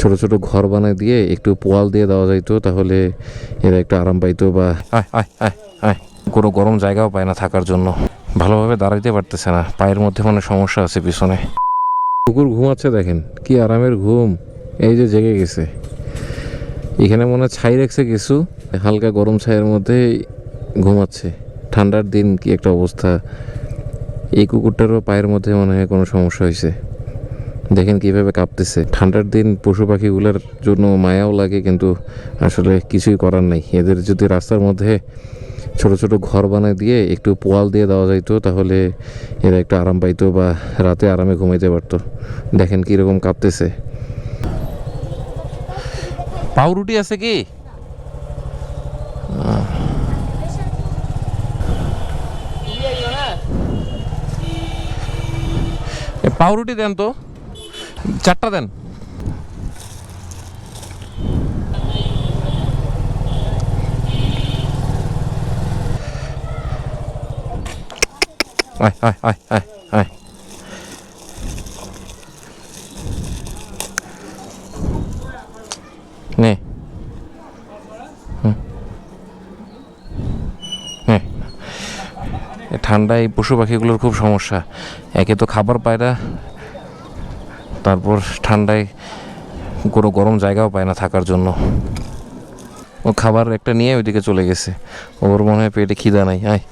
ছোট ছোট ঘর বানায় দিয়ে একটু পোয়াল দিয়ে দেওয়া যাইতো তাহলে এরা একটু আরাম পাইতো বা কোনো গরম জায়গাও পায় না থাকার জন্য। ভালোভাবে দাঁড়াইতে পারতেছে না। পায়ের মধ্যে মানে সমস্যা আছে পিছনে। কুকুর ঘুমাচ্ছে দেখেন কি আরামের ঘুম। এই যে জেগে গেছে। এখানে মনে হয় ছাই রেখেছে কিছু হালকা গরম ছাইয়ের মধ্যে ঘুমাচ্ছে। ঠান্ডার দিন কি একটা অবস্থা। এই কুকুরটারও পায়ের মধ্যে মনে হয় কোনো সমস্যা হয়েছে দেখেন কীভাবে কাঁপতেছে। ঠান্ডার দিন পশু পাখিগুলোর জন্য মায়াও লাগে, কিন্তু আসলে কিছুই করার নাই। এদের যদি রাস্তার মধ্যে ছোট ছোট ঘর বানায় দিয়ে একটু পোয়াল দিয়ে দেওয়া যাইতো, তাহলে এরা একটু আরাম পাইতো বা রাতে আরামে ঘুমাইতে পারতো। দেখেন কীরকম কাঁপতেছে। পাউরুটি আছে কি? পাউরুটি দেন তো। চারটা দেন। ঠান্ডায় পশু পাখিগুলোর খুব সমস্যা। একে তো খাবার পায় না তারপর ঠান্ডায় কোনো গরম জায়গাও পায় না থাকার জন্য। ও খাবার একটা নিয়ে ওইদিকে চলে গেছে। ওর মনে হয় পেটে খিদা নাই, আয়।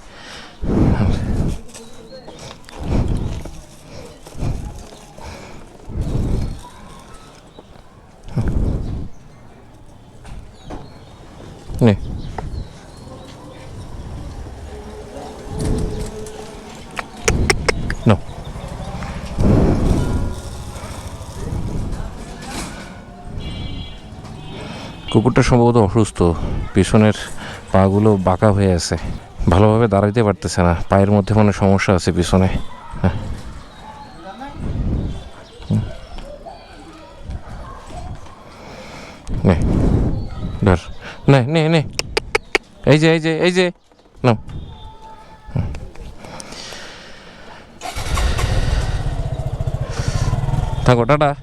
No. কুকুরটা সম্ভবত অসুস্থ। পিছনের পাগুলো বাঁকা হয়ে আছে। ভালোভাবে দাঁড়াইতে পারতেছে না। পায়ের মধ্যে মানে সমস্যা আছে পিছনে। হ্যাঁ। নে। নে নে নে। এই যে এই যে এই যে। নাও। থাকো, টাটা।